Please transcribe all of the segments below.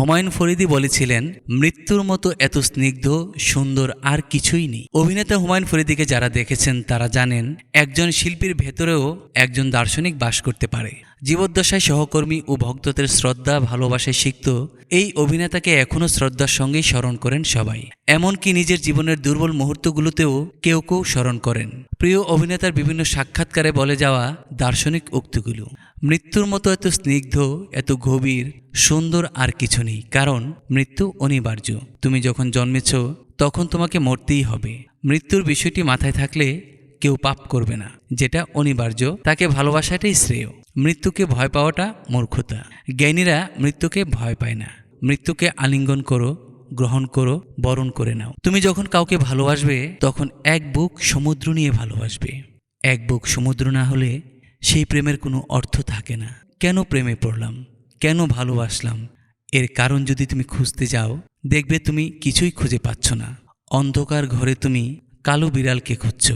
হুমায়ুন ফরিদি বলেছিলেন, মৃত্যুর মতো এত স্নিগ্ধ, সুন্দর আর কিছুই নেই। অভিনেতা হুমায়ুন ফরিদিকে যারা দেখেছেন, তারা জানেন, একজন শিল্পীর ভেতরেও একজন দার্শনিক বাস করতে পারে। জীবদ্দশায় সহকর্মী ও ভক্তদের শ্রদ্ধা, ভালোবাসায় শিখত এই অভিনেতাকে এখনও শ্রদ্ধার সঙ্গেই স্মরণ করেন সবাই। এমনকি নিজের জীবনের দুর্বল মুহূর্তগুলোতেও কেউ কেউ স্মরণ করেন। প্রিয় অভিনেতার বিভিন্ন সাক্ষাৎকারে বলে যাওয়া দার্শনিক উক্তিগুলো। মৃত্যুর মতো এত স্নিগ্ধ, এত গভীর, সুন্দর আর কিছু নেই, কারণ মৃত্যু অনিবার্য। তুমি যখন জন্মেছ, তখন তোমাকে মরতেই হবে। মৃত্যুর বিষয়টি মাথায় থাকলে কেউ পাপ করবে না, যেটা অনিবার্য, তাকে ভালোবাসাটাই শ্রেয়। মৃত্যুকে ভয় পাওয়াটা মূর্খতা। জ্ঞানীরা মৃত্যুকে ভয় পায় না। মৃত্যুকে আলিঙ্গন করো গ্রহণ করো, বরণ করে নাও। তুমি যখন কাউকে ভালোবাসবে, তখন এক বুক সমুদ্র নিয়ে ভালোবাসবে। এক বুক সমুদ্র না হলে সেই প্রেমের কোনো অর্থ থাকে না। কেন প্রেমে পড়লাম? কেন ভালোবাসলাম? এর কারণ যদি তুমি খুঁজতে যাও, দেখবে তুমি কিছুই খুঁজে পাচ্ছ না। অন্ধকার ঘরে তুমি কালো বিড়ালকে খুঁজছ,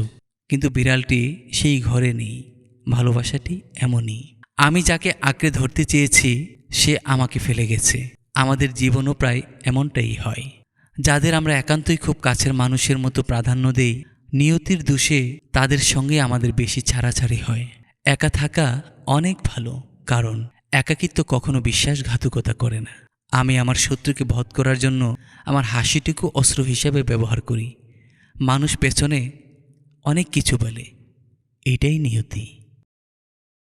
কিন্তু বিড়ালটি সেই ঘরে নেই। ভালোবাসাটি এমনই। আমি যাকে আঁকড়ে ধরতে চেয়েছি, সে আমাকে ফেলে গেছে। আমাদের জীবনও প্রায় এমনটাই হয়। যাদের আমরা একান্তই খুব কাছের মানুষের মতো প্রাধান্য দেই, নিয়তির দোষে তাদের সঙ্গে আমাদের বেশি ছাড়াছাড়ি হয়। একা থাকা অনেক ভালো, কারণ একাকিত্ব কখনো বিশ্বাসঘাতকতা করে না। আমি আমার শত্রুকে বধ করার জন্য আমার হাসিটুকু অস্ত্র হিসেবে ব্যবহার করি। মানুষ পেছনে অনেক কিছু বলে, এটাই নিয়তি।